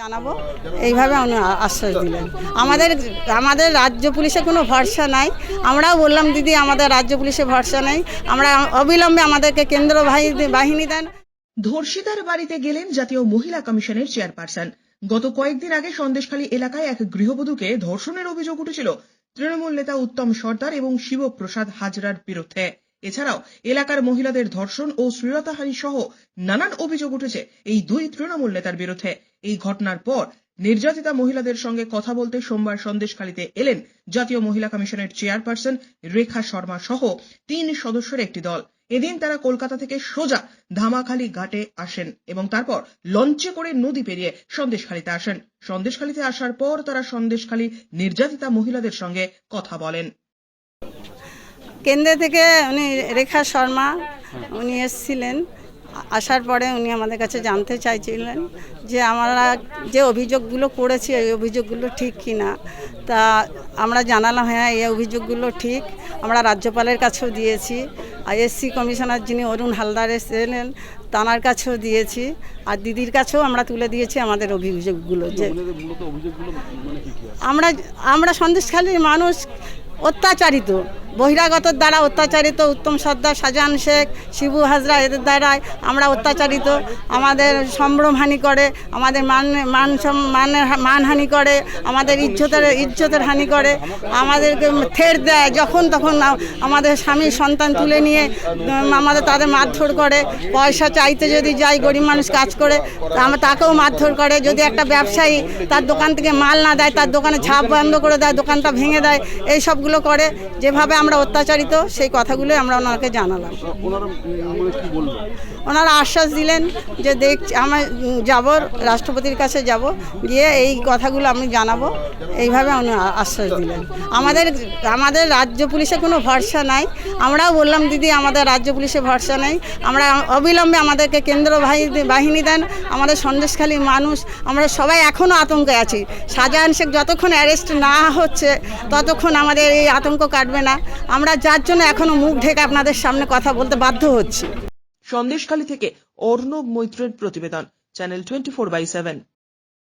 জানাব। এইভাবে উনি আশ্বাস দিলেন। আমাদের আমাদের রাজ্য পুলিশে কোনো ভরসা নাই। আমরাও বললাম, দিদি, আমাদের রাজ্য পুলিশে ভরসা নেই। আমরা অবিলম্বে আমাদেরকে কেন্দ্র বাহিনী- দেন। ধর্ষিতার বাড়িতে গেলেন জাতীয় মহিলা কমিশনের চেয়ারপারসন। গত কয়েকদিন আগে সন্দেশখালী এলাকায় এক গৃহবধূকে ধর্ষণের অভিযোগ উঠেছিল তৃণমূল নেতা উত্তম সর্দার এবং শিবপ্রসাদ হাজরার বিরুদ্ধে। এছাড়াও এলাকার মহিলাদের ধর্ষণ ও শ্লীলতাহানি সহ নানান অভিযোগ উঠেছে এই দুই তৃণমূল নেতার বিরুদ্ধে। এই ঘটনার পর নির্যাতিতা মহিলাদের সঙ্গে কথা বলতে সোমবার সন্দেশখালীতে এলেন জাতীয় মহিলা কমিশনের চেয়ারপারসন রেখা শর্মা সহ তিন সদস্যের একটি দল। এদিন তারা কলকাতা থেকে সোজা ধামাখালি ঘাটে আসেন এবং তারপর লঞ্চে করে নদী পেরিয়ে সন্দেশখালীতে আসেন। সন্দেশখালীতে আসার পর তারা সন্দেশখালী নির্যাতিতা মহিলাদের সঙ্গে কথা বলেন। কেন্দ্র থেকে উনি রেখা শর্মা, উনি এসেছিলেন। আসার পরে উনি আমাদের কাছে জানতে চাইছিলেন যে আমরা যে অভিযোগগুলো করেছি এই অভিযোগগুলো ঠিক কি না। তা আমরা জানালাম হ্যাঁ এই অভিযোগগুলো ঠিক। আমরা রাজ্যপালের কাছেও দিয়েছি। আর এসসি কমিশনার যিনি অরুণ হালদার এসেছিলেন তানার কাছেও দিয়েছি। আর দিদির কাছেও আমরা তুলে দিয়েছি আমাদের অভিযোগগুলো যে আমরা আমরা সন্দেশখালীর মানুষ অত্যাচারিত। বহিরাগতর দ্বারা অত্যাচারিত উত্তম সর্দার শাহজাহান শেখ, শিবু হাজরা এদের দ্বারাই আমরা অত্যাচারিত। আমাদের সম্ভ্রমহানি করে, আমাদের মান মান মানের মানহানি করে, আমাদের ইজ্জতের ইজ্জতের হানি করে। আমাদেরকে থের দেয় যখন তখন আমাদের স্বামী সন্তান তুলে নিয়ে আমাদের তাদের মারধর করে। পয়সা চাইতে যদি যাই গরিব মানুষ কাজ করে তাকেও মারধর করে। যদি একটা ব্যবসায়ী তার দোকান থেকে মাল না দেয়, তার দোকানে ছাপ বন্ধ করে দেয়, দোকানটা ভেঙে দেয়, এই সবগুলো করে। যেভাবে আমরা অত্যাচারিত সেই কথাগুলো আমরা ওনাকে জানালাম। ওনারা মানে আশ্বাস দিলেন যে দেখ আমার যাব রাষ্ট্রপতির কাছে যাব গিয়ে এই কথাগুলো আমি জানাব। এইভাবে উনি আশ্বাস দিলেন। আমাদের আমাদের রাজ্য পুলিশে কোনো ভরসা নাই। আমরাও বললাম দিদি আমাদের রাজ্য পুলিশে ভরসা নেই। আমরা অবিলম্বে আমাদেরকে কেন্দ্র বাহিনী বাহিনী দেন। আমাদের সন্দেশখালী মানুষ আমরা সবাই এখনও আতঙ্কে আছি। শাহজাহান শেখ যতক্ষণ অ্যারেস্ট না হচ্ছে ততক্ষণ আমাদের এই আতঙ্ক কাটবে না। আমরা যার জন্য এখনও মুখ ঢেকে আপনাদের সামনে কথা বলতে বাধ্য হচ্ছি। সন্দেশখালী থেকে অর্ণব মৈত্রের প্রতিবেদন, channel twenty four by seven.